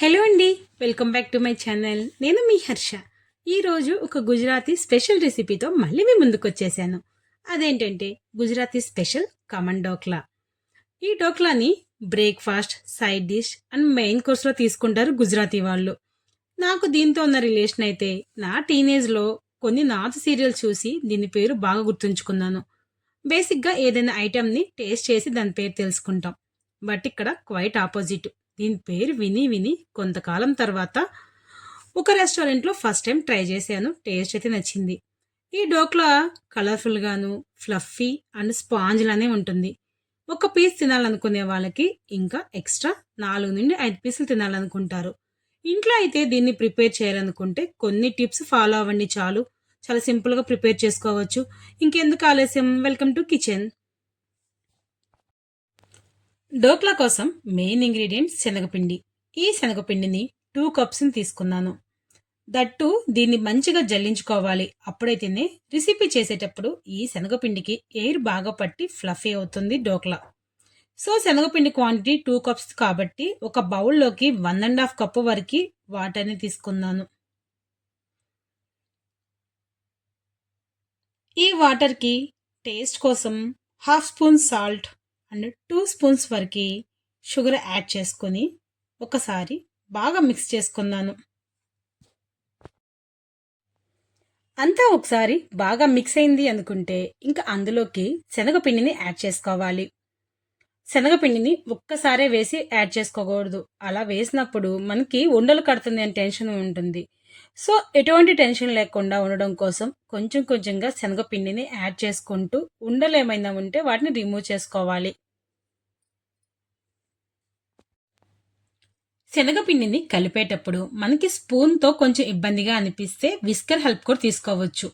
Hello అండి welcome back to my channel. నేను మీ హర్ష. ఈరోజు ఒక గుజరాతీ స్పెషల్ రెసిపీతో మళ్ళీ మీ ముందుకు వచ్చేసాను అదేంటంటే గుజరాతీ స్పెషల్ కమన్ డోక్లా ఈ డోక్లాని breakfast side dish and main కోర్స్లో తీసుకుంటారు గుజరాతీ వాళ్ళు. నాకు దీంతో ఉన్న రిలేషన్ అయితే నా టీనేజ్లో కొన్ని నార్త్ సీరియల్స్ చూసి దీని పేరు బాగా గుర్తుంచుకున్నాను. బేసిక్గా ఏదైనా ఐటెంని టేస్ట్ చేసి దాని పేరు తెలుసుకుంటాం. బట్ ఇక్కడ క్వైట్ ఆపోజిట్ దీని పేరు విని విని కొంతకాలం తర్వాత ఒక రెస్టారెంట్లో ఫస్ట్ టైం ట్రై చేశాను. టేస్ట్ అయితే నచ్చింది. ఈ డోక్లా కలర్ఫుల్గాను ఫ్లఫీ అండ్ స్పాంజ్లానే ఉంటుంది. ఒక పీస్ తినాలనుకునే వాళ్ళకి ఇంకా ఎక్స్ట్రా నాలుగు నుండి ఐదు పీసులు తినాలనుకుంటారు. ఇంట్లో అయితే దీన్ని ప్రిపేర్ చేయాలనుకుంటే కొన్ని టిప్స్ ఫాలో అవ్వండి చాలు. చాలా సింపుల్గా ప్రిపేర్ చేసుకోవచ్చు. ఇంకెందుకు ఆలస్యం? Welcome to kitchen. డోక్లా కోసం మెయిన్ ఇంగ్రీడియంట్ శనగపిండి. ఈ శనగపిండిని టూ కప్స్ని తీసుకున్నాను. దట్టు దీన్ని మంచిగా జల్లించుకోవాలి. అప్పుడైతేనే రెసిపీ చేసేటప్పుడు ఈ శనగపిండికి ఎయిర్ బాగా పట్టి ఫ్లఫీ అవుతుంది డోక్లా. సో శనగపిండి క్వాంటిటీ టూ కప్స్ కాబట్టి ఒక బౌల్లోకి వన్ అండ్ హాఫ్ కప్పు వరకు వాటర్ని తీసుకున్నాను. ఈ వాటర్కి టేస్ట్ కోసం half spoon salt and two spoons వరకు షుగర్ యాడ్ చేసుకొని ఒకసారి బాగా మిక్స్ చేసుకున్నాను అంతా ఒకసారి బాగా మిక్స్ అయింది అనుకుంటే ఇంకా అందులోకి శనగపిండిని యాడ్ చేసుకోవాలి. శనగపిండిని ఒక్కసారే వేసి యాడ్ చేసుకోకూడదు. అలా వేసినప్పుడు మనకి ఉండలు కడుతుంది అని టెన్షన్ ఉంటుంది. సో ఎటువంటి టెన్షన్ లేకుండా ఉండడం కోసం కొంచెం కొంచెంగా శనగపిండిని యాడ్ చేసుకుంటూ ఉండలు ఏమైనా ఉంటే వాటిని రిమూవ్ చేసుకోవాలి. శనగపిండిని కలిపేటప్పుడు మనకి స్పూన్తో కొంచెం ఇబ్బందిగా అనిపిస్తే విస్కర్ హెల్ప్ కూడా తీసుకోవచ్చు.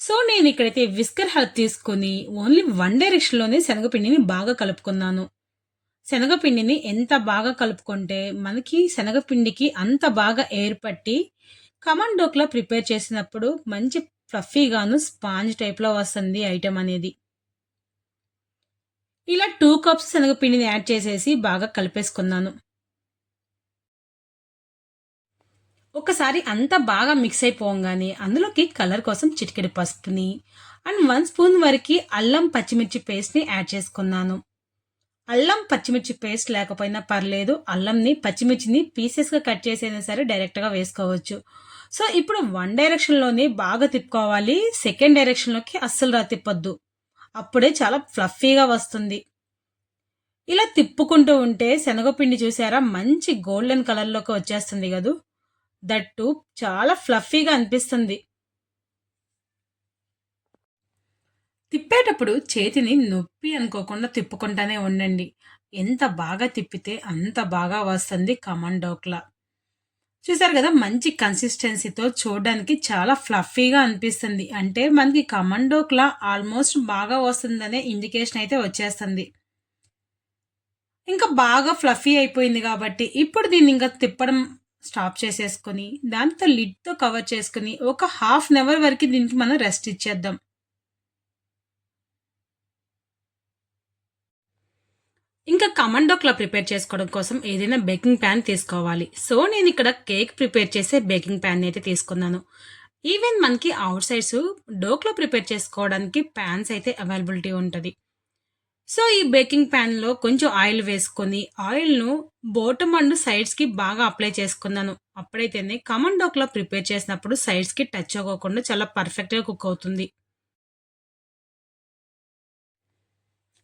సో నేను ఇక్కడైతే విస్కర్ హెల్ప్ తీసుకొని ఓన్లీ వన్ డైరెక్షన్లోనే శనగపిండిని బాగా కలుపుకున్నాను. శనగపిండిని ఎంత బాగా కలుపుకుంటే మనకి శనగపిండికి అంత బాగా ఏర్పట్టి కమన్ డోక్లా ప్రిపేర్ చేసినప్పుడు మంచి ఫ్లఫీగాను స్పాంజ్ టైప్లో వస్తుంది ఐటెం అనేది. ఇలా టూ కప్స్ శనగపిండిని యాడ్ చేసేసి బాగా కలిపేసుకున్నాను. ఒకసారి అంతా బాగా మిక్స్ అయిపోగానే అందులోకి కలర్ కోసం చిటికెడు పసుపుని అండ్ వన్ స్పూన్ వరకు అల్లం పచ్చిమిర్చి పేస్ట్ని యాడ్ చేసుకున్నాను. అల్లం పచ్చిమిర్చి పేస్ట్ లేకపోయినా పర్లేదు అల్లంని పచ్చిమిర్చిని పీసెస్గా కట్ చేసైనా సరే డైరెక్ట్గా వేసుకోవచ్చు. సో ఇప్పుడు వన్ డైరెక్షన్లోనే బాగా తిప్పుకోవాలి సెకండ్ డైరెక్షన్లోకి అస్సలు రా తిప్పొద్దు అప్పుడే చాలా ఫ్లఫీగా వస్తుంది. ఇలా తిప్పుకుంటూ ఉంటే శనగపిండి చూసారా? మంచి గోల్డెన్ కలర్లోకి వచ్చేస్తుంది కదూ. దట్టు చాలా ఫ్లఫీగా అనిపిస్తుంది. తిప్పేటప్పుడు చేతిని నొప్పి అనుకోకుండా తిప్పుకుంటానే ఉండండి. ఎంత బాగా తిప్పితే అంత బాగా వస్తుంది కమండోక్లా చూసారు కదా మంచి కన్సిస్టెన్సీతో చూడడానికి చాలా ఫ్లఫీగా అనిపిస్తుంది. అంటే మనకి కమండోక్లా ఆల్మోస్ట్ బాగా వస్తుందనే ఇండికేషన్ అయితే వచ్చేస్తుంది. ఇంకా బాగా ఫ్లఫీ అయిపోయింది కాబట్టి ఇప్పుడు దీన్ని ఇంకా తిప్పడం స్టాప్ చేసేసుకొని దాంతో లిడ్తో కవర్ చేసుకుని ఒక హాఫ్ అన్ అవర్ వరకు దీనికి మనం రెస్ట్ ఇచ్చేద్దాం. ఇంకా కమండోక్లా ప్రిపేర్ చేసుకోవడం కోసం ఏదైనా బేకింగ్ ప్యాన్ తీసుకోవాలి. సో నేను ఇక్కడ కేక్ ప్రిపేర్ చేసే బేకింగ్ ప్యాన్ అయితే తీసుకున్నాను. ఈవెన్ మనకి అవుట్ సైడ్స్ డోక్లో ప్రిపేర్ చేసుకోవడానికి ప్యాన్స్ అయితే అవైలబిలిటీ ఉంటుంది. సో ఈ బేకింగ్ ప్యాన్లో కొంచెం ఆయిల్ వేసుకొని ఆయిల్ను బోటమ్ అండ్ సైడ్స్కి బాగా అప్లై చేసుకున్నాను. అప్పుడైతేనే కమన్ డోక్లో ప్రిపేర్ చేసినప్పుడు సైడ్స్కి టచ్ అవ్వకుండా చాలా పర్ఫెక్ట్గా కుక్ అవుతుంది.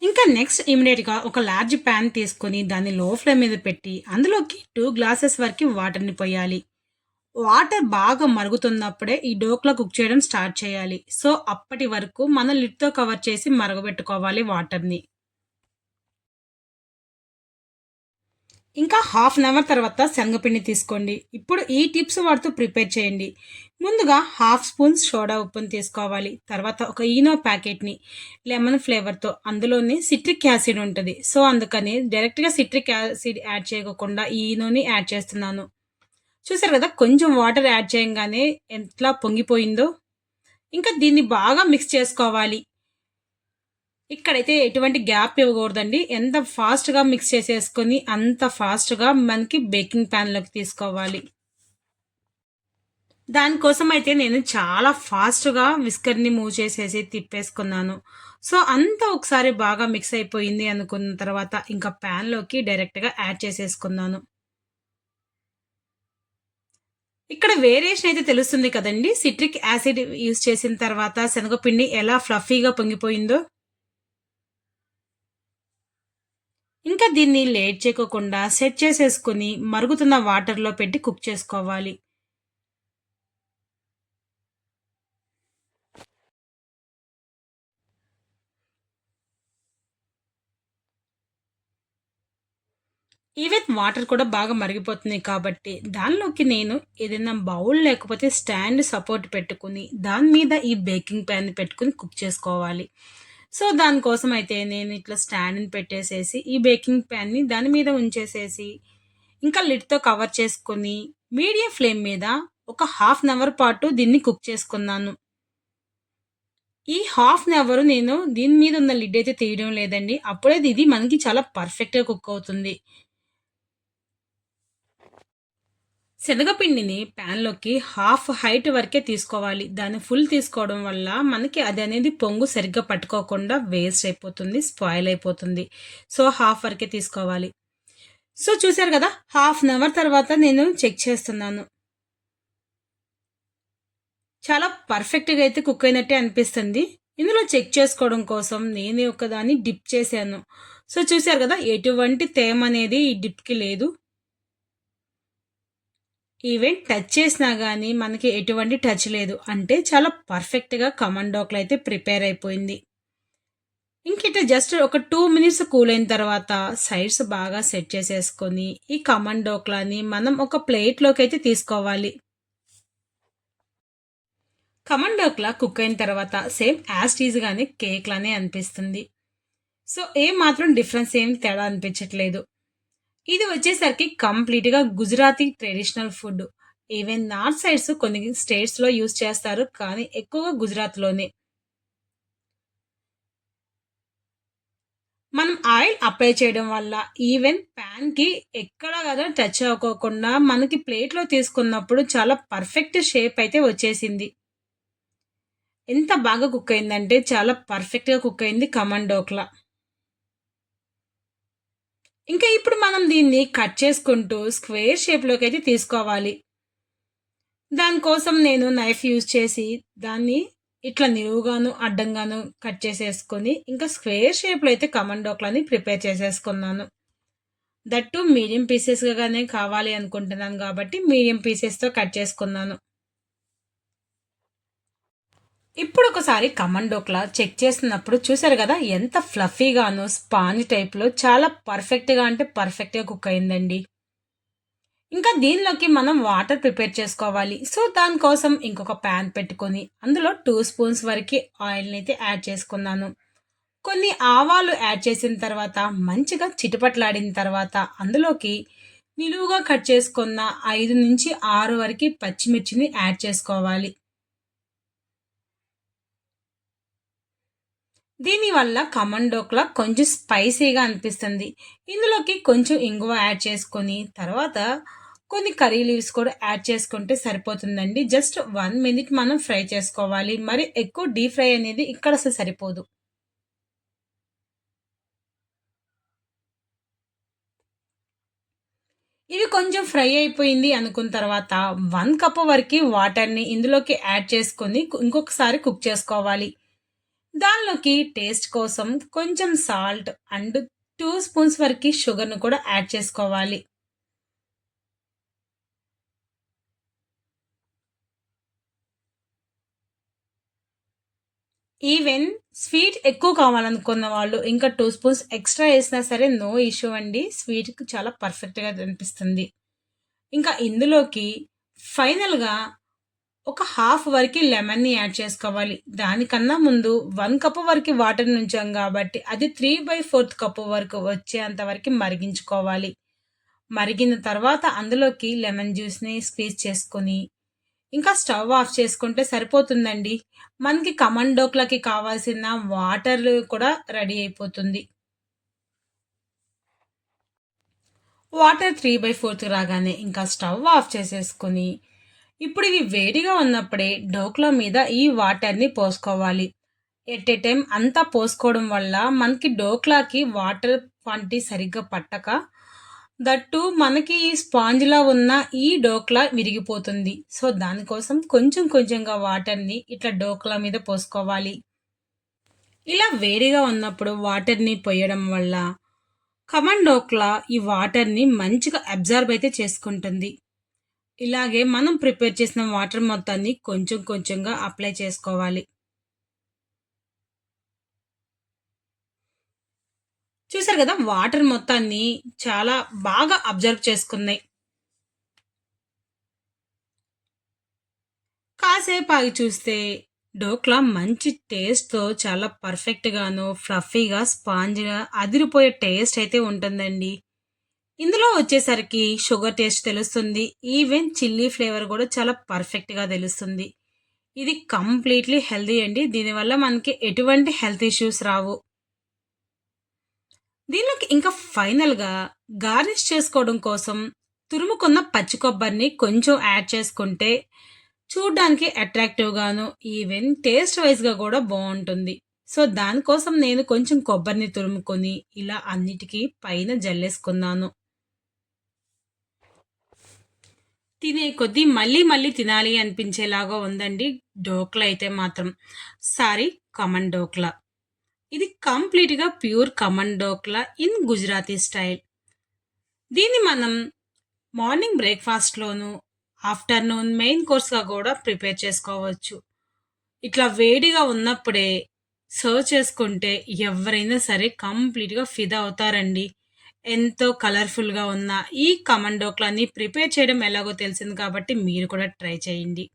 ఇంకా నెక్స్ట్ ఇమీడియట్గా ఒక లార్జ్ ప్యాన్ తీసుకొని దాన్ని లో ఫ్లేమ్ మీద పెట్టి అందులోకి టూ గ్లాసెస్ వరకు వాటర్ని పోయాలి. వాటర్ బాగా మరుగుతున్నప్పుడే ఈ డోక్లో కుక్ చేయడం స్టార్ట్ చేయాలి. సో అప్పటి వరకు మనం లిడ్తో కవర్ చేసి మరగబెట్టుకోవాలి వాటర్ని ఇంకా హాఫ్ అన్ అవర్ తర్వాత శనగపిండి తీసుకోండి. ఇప్పుడు ఈ టిప్స్ వాడుతూ ప్రిపేర్ చేయండి. ముందుగా హాఫ్ స్పూన్ సోడా ఉప్పును తీసుకోవాలి. తర్వాత ఒక ఈనో ప్యాకెట్ని లెమన్ ఫ్లేవర్తో అందులోని సిట్రిక్ యాసిడ్ ఉంటుంది. సో అందుకని డైరెక్ట్గా సిట్రిక్ యాసిడ్ యాడ్ చేయకుండా ఈ ఈనోని యాడ్ చేస్తున్నాను. చూసారు కదా కొంచెం వాటర్ యాడ్ చేయగానే ఎట్లా పొంగిపోయిందో. ఇంకా దీన్ని బాగా మిక్స్ చేసుకోవాలి. ఇక్కడైతే ఎటువంటి గ్యాప్ ఇవ్వకూడదండి. ఎంత ఫాస్ట్గా మిక్స్ చేసేసుకొని అంత ఫాస్ట్గా మనకి బేకింగ్ ప్యాన్లోకి తీసుకోవాలి. దానికోసం అయితే నేను చాలా ఫాస్ట్గా విస్కర్ని మూవ్ చేసేసి తిప్పేసుకున్నాను. సో అంతా ఒకసారి బాగా మిక్స్ అయిపోయింది అనుకున్న తర్వాత ఇంకా ప్యాన్లోకి డైరెక్ట్గా యాడ్ చేసేసుకున్నాను. ఇక్కడ వేరియేషన్ అయితే తెలుస్తుంది కదండి. సిట్రిక్ యాసిడ్ యూస్ చేసిన తర్వాత శనగపిండి ఎలా ఫ్లఫీగా పొంగిపోయిందో. ఇంకా దీన్ని లేట్ చేయకోకుండా సెట్ చేసేసుకుని మరుగుతున్న వాటర్లో పెట్టి కుక్ చేసుకోవాలి. ఈవెన్ వాటర్ కూడా బాగా మరిగిపోతుంది కాబట్టి దానిలోకి నేను ఏదైనా బౌల్ లేకపోతే స్టాండ్ సపోర్ట్ పెట్టుకుని దాని మీద ఈ బేకింగ్ ప్యాన్ పెట్టుకుని కుక్ చేసుకోవాలి. సో దానికోసం అయితే నేను ఇట్లా స్టాండ్ని పెట్టేసేసి ఈ బేకింగ్ ప్యాన్ని దాని మీద ఉంచేసేసి ఇంకా లిడ్తో కవర్ చేసుకొని మీడియం ఫ్లేమ్ మీద ఒక హాఫ్ అన్ అవర్ పాటు దీన్ని కుక్ చేసుకున్నాను. ఈ హాఫ్ అన్ అవర్ నేను దీని మీద ఉన్న లిడ్ అయితే తీయడం లేదండి. అప్పుడే ఇది మనకి చాలా పర్ఫెక్ట్గా కుక్ అవుతుంది. శనగపిండిని ప్యాన్లోకి హాఫ్ హైట్ వరకే తీసుకోవాలి. దాన్ని ఫుల్ తీసుకోవడం వల్ల మనకి అది అనేది పొంగు సరిగ్గా పట్టుకోకుండా వేస్ట్ అయిపోతుంది స్పాయిల్ అయిపోతుంది. సో హాఫ్ వరకే తీసుకోవాలి. సో చూసారు కదా హాఫ్ అన్ అవర్ తర్వాత నేను చెక్ చేస్తున్నాను. చాలా పర్ఫెక్ట్గా అయితే కుక్ అయినట్టే అనిపిస్తుంది. ఇందులో చెక్ చేసుకోవడం కోసం నేనే ఒకదాన్ని డిప్ చేశాను. సో చూసారు కదా ఎటువంటి తేమ అనేది ఈ డిప్కి లేదు. ఈవెన్ టచ్ చేసినా కానీ మనకి ఎటువంటి టచ్ లేదు. అంటే చాలా పర్ఫెక్ట్గా కమన్ అయితే ప్రిపేర్ అయిపోయింది. ఇంకిట జస్ట్ ఒక టూ మినిట్స్ కూల్ అయిన తర్వాత సైడ్స్ బాగా సెట్ చేసేసుకొని ఈ కమన్ మనం ఒక ప్లేట్లోకి అయితే తీసుకోవాలి. కమండోక్లా కుక్ అయిన తర్వాత సేమ్ యాజ్ కానీ కేక్లనే అనిపిస్తుంది. సో ఏం మాత్రం డిఫరెన్స్ ఏం తేడా అనిపించట్లేదు. ఇది వచ్చేసరికి కంప్లీట్గా Gujarati traditional food. Even north sides కొన్ని స్టేట్స్లో యూజ్ చేస్తారు కానీ ఎక్కువగా గుజరాత్లోనే. మనం ఆయిల్ అప్లై చేయడం వల్ల ఈవెన్ ప్యాన్కి ఎక్కడ కదా టచ్ అవ్వకోకుండా మనకి ప్లేట్లో తీసుకున్నప్పుడు చాలా పర్ఫెక్ట్ షేప్ అయితే వచ్చేసింది. ఎంత బాగా కుక్ అయిందంటే చాలా పర్ఫెక్ట్గా కుక్ అయింది కమండోక్లా. ఇంకా ఇప్పుడు మనం దీన్ని కట్ చేసుకుంటూ స్క్వేర్ షేప్లోకి అయితే తీసుకోవాలి. దానికోసం నేను నైఫ్ యూజ్ చేసి దాన్ని ఇట్లా నిలువుగాను అడ్డంగాను కట్ చేసేసుకొని ఇంకా స్క్వేర్ షేప్లో అయితే కమండోక్లని ప్రిపేర్ చేసేసుకున్నాను. దట్టు మీడియం పీసెస్గానే కావాలి అనుకుంటున్నాను కాబట్టి మీడియం పీసెస్తో కట్ చేసుకున్నాను. ఇప్పుడు ఒకసారి కమన్ డోక్లా చెక్ చేస్తున్నప్పుడు చూసారు కదా ఎంత ఫ్లఫీగాను స్పాంజ్ టైప్లో చాలా పర్ఫెక్ట్గా అంటే పర్ఫెక్ట్గా కుక్ అయిందండి. ఇంకా దీనిలోకి మనం వాటర్ ప్రిపేర్ చేసుకోవాలి. సో దానికోసం ఇంకొక ప్యాన్ పెట్టుకొని అందులో టూ స్పూన్స్ వరకు ఆయిల్ని అయితే యాడ్ చేసుకున్నాను. కొన్ని ఆవాలు యాడ్ చేసిన తర్వాత మంచిగా చిటుపట్లాడిన తర్వాత అందులోకి నిలువుగా కట్ చేసుకున్న ఐదు నుంచి ఆరు వరకు పచ్చిమిర్చిని యాడ్ చేసుకోవాలి. దీనివల్ల కమన్ డోక్లా కొంచెం స్పైసీగా అనిపిస్తుంది. ఇందులోకి కొంచెం ఇంగువ యాడ్ చేసుకొని తర్వాత కొన్ని కర్రీ లీవ్స్ కూడా యాడ్ చేసుకుంటే సరిపోతుందండి. జస్ట్ వన్ మినిట్ మనం ఫ్రై చేసుకోవాలి. మరి ఎక్కువ డీప్ ఫ్రై అనేది ఇక్కడ అసలు సరిపోదు. ఇవి కొంచెం ఫ్రై అయిపోయింది అనుకున్న తర్వాత వన్ కప్ వరకు వాటర్ని ఇందులోకి యాడ్ చేసుకొని ఇంకొకసారి కుక్ చేసుకోవాలి. దానిలోకి టేస్ట్ కోసం కొంచెం సాల్ట్ అండ్ టూ స్పూన్స్ వరకు షుగర్ను కూడా యాడ్ చేసుకోవాలి. ఈవెన్ స్వీట్ ఎక్కువ కావాలనుకున్న వాళ్ళు ఇంకా టూ స్పూన్స్ ఎక్స్ట్రా వేసినా సరే నో ఇష్యూ అండి. స్వీట్కి చాలా పర్ఫెక్ట్గా అనిపిస్తుంది. ఇంకా ఇందులోకి ఫైనల్గా ఒక హాఫ్ వరకు లెమన్ని యాడ్ చేసుకోవాలి. దానికన్నా ముందు వన్ కప్ వరకు వాటర్ నుంచాం కాబట్టి అది త్రీ బై ఫోర్త్ కప్ వరకు వచ్చేంత వరకు మరిగించుకోవాలి. మరిగిన తర్వాత అందులోకి లెమన్ జ్యూస్ని స్క్వీజ్ చేసుకొని ఇంకా స్టవ్ ఆఫ్ చేసుకుంటే సరిపోతుందండి. మనకి కమండోక్లకి కావాల్సిన వాటర్ కూడా రెడీ అయిపోతుంది. వాటర్ త్రీ బై ఫోర్త్ రాగానే ఇంకా స్టవ్ ఆఫ్ చేసేసుకొని ఇప్పుడు ఇవి వేడిగా ఉన్నప్పుడే డోక్లా మీద ఈ వాటర్ని పోసుకోవాలి. ఎట్ ఏ టైం అంతా పోసుకోవడం వల్ల మనకి డోక్లాకి వాటర్ క్వాంటిటీ సరిగ్గా పట్టక దట్టు మనకి ఈ స్పాంజ్లా ఉన్న ఈ డోక్లా విరిగిపోతుంది. సో దానికోసం కొంచెం కొంచెంగా వాటర్ని ఇట్లా డోక్లా మీద పోసుకోవాలి. ఇలా వేడిగా ఉన్నప్పుడు వాటర్ని పోయడం వల్ల కమన్ డోక్లా ఈ వాటర్ని మంచిగా అబ్జర్వ్ అయితే చేసుకుంటుంది. ఇలాగే మనం ప్రిపేర్ చేసిన వాటర్ మొత్తాన్ని కొంచెం కొంచెంగా అప్లై చేసుకోవాలి. చూసారు కదా? వాటర్ మొత్తాన్ని చాలా బాగా అబ్జర్వ్ చేసుకున్నాయి. కాసేపు ఆగి చూస్తే డోక్లా మంచి టేస్ట్తో చాలా పర్ఫెక్ట్గాను ఫ్లఫీగా స్పాంజ్గా అదిరిపోయే టేస్ట్ అయితే ఉంటుందండి. ఇందులో వచ్చేసరికి షుగర్ టేస్ట్ తెలుస్తుంది. ఈవెన్ చిల్లీ ఫ్లేవర్ కూడా చాలా పర్ఫెక్ట్గా తెలుస్తుంది. ఇది కంప్లీట్లీ హెల్దీ అండి. దీనివల్ల మనకి ఎటువంటి హెల్త్ ఇష్యూస్ రావు. దీనిలోకి ఇంకా ఫైనల్గా గార్నిష్ చేసుకోవడం కోసం తురుముకున్న పచ్చి కొబ్బరిని కొంచెం యాడ్ చేసుకుంటే చూడ్డానికి అట్రాక్టివ్గాను ఈవెన్ టేస్ట్ వైజ్గా కూడా బాగుంటుంది. సో దానికోసం నేను కొంచెం కొబ్బరిని తురుముకొని ఇలా అన్నిటికీ పైన జల్లేసుకున్నాను. తినే కొద్దీ మళ్ళీ మళ్ళీ తినాలి అనిపించేలాగా ఉందండి డోక్లా అయితే మాత్రం. సారీ కమన్ డోక్లా. ఇది కంప్లీట్గా pure khaman dhokla in Gujarati style. దీన్ని మనం మార్నింగ్ బ్రేక్ఫాస్ట్లోను ఆఫ్టర్నూన్ మెయిన్ కోర్స్గా కూడా ప్రిపేర్ చేసుకోవచ్చు. ఇట్లా వేడిగా ఉన్నప్పుడే సర్వ్ చేసుకుంటే ఎవరైనా సరే కంప్లీట్గా ఫిదా అవుతారండి. ఎంతో కలర్ఫుల్గా ఉన్న ఈ కమండోక్లాని ప్రిపేర్ చేయడం ఎలాగో తెలిసింది కాబట్టి మీరు కూడా ట్రై చేయండి.